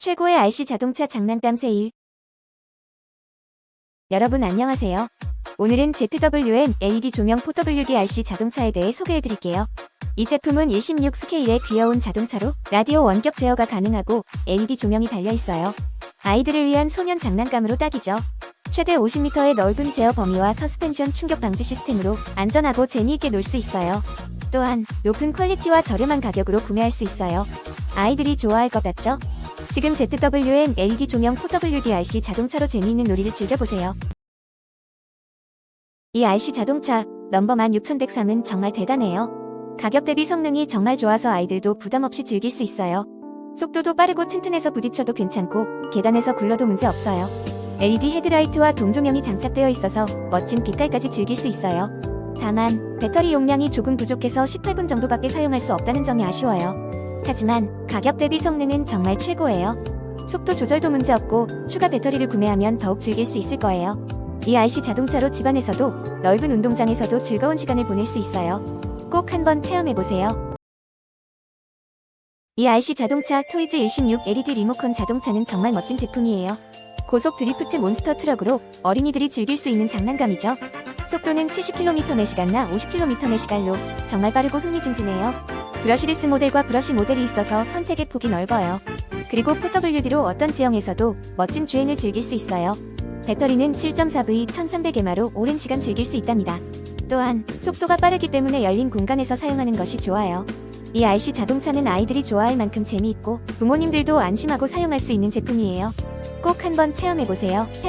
최고의 RC 자동차 장난감 세일. 여러분 안녕하세요. 오늘은 ZWN LED 조명 4WD RC 자동차에 대해 소개해드릴게요. 이 제품은 116 스케일의 귀여운 자동차로 라디오 원격 제어가 가능하고 LED 조명이 달려있어요. 아이들을 위한 소년 장난감으로 딱이죠. 최대 50m의 넓은 제어 범위와 서스펜션 충격 방지 시스템으로 안전하고 재미있게 놀 수 있어요. 또한 높은 퀄리티와 저렴한 가격으로 구매할 수 있어요. 아이들이 좋아할 것 같죠? 지금 ZWN LED 조명 4WD RC 자동차로 재미있는 놀이를 즐겨보세요. 이 RC 자동차 넘버만 6103은 정말 대단해요. 가격 대비 성능이 정말 좋아서 아이들도 부담 없이 즐길 수 있어요. 속도도 빠르고 튼튼해서 부딪혀도 괜찮고 계단에서 굴러도 문제 없어요. LED 헤드라이트와 동조명이 장착되어 있어서 멋진 빛깔까지 즐길 수 있어요. 다만 배터리 용량이 조금 부족해서 18분 정도밖에 사용할 수 없다는 점이 아쉬워요. 하지만 가격 대비 성능은 정말 최고예요. 속도 조절도 문제없고 추가 배터리를 구매하면 더욱 즐길 수 있을 거예요. 이 RC 자동차로 집안에서도 넓은 운동장에서도 즐거운 시간을 보낼 수 있어요. 꼭 한번 체험해보세요. 이 RC 자동차 토이즈 116 LED 리모컨 자동차는 정말 멋진 제품이에요. 고속 드리프트 몬스터 트럭으로 어린이들이 즐길 수 있는 장난감이죠. 속도는 70km/시간나 50km/시간로 정말 빠르고 흥미진진해요. 브러시리스 모델과 브러시 모델이 있어서 선택의 폭이 넓어요. 그리고 4WD로 어떤 지형에서도 멋진 주행을 즐길 수 있어요. 배터리는 7.4V 1300mAh로 오랜 시간 즐길 수 있답니다. 또한 속도가 빠르기 때문에 열린 공간에서 사용하는 것이 좋아요. 이 RC 자동차는 아이들이 좋아할 만큼 재미있고 부모님들도 안심하고 사용할 수 있는 제품이에요. 꼭 한번 체험해보세요.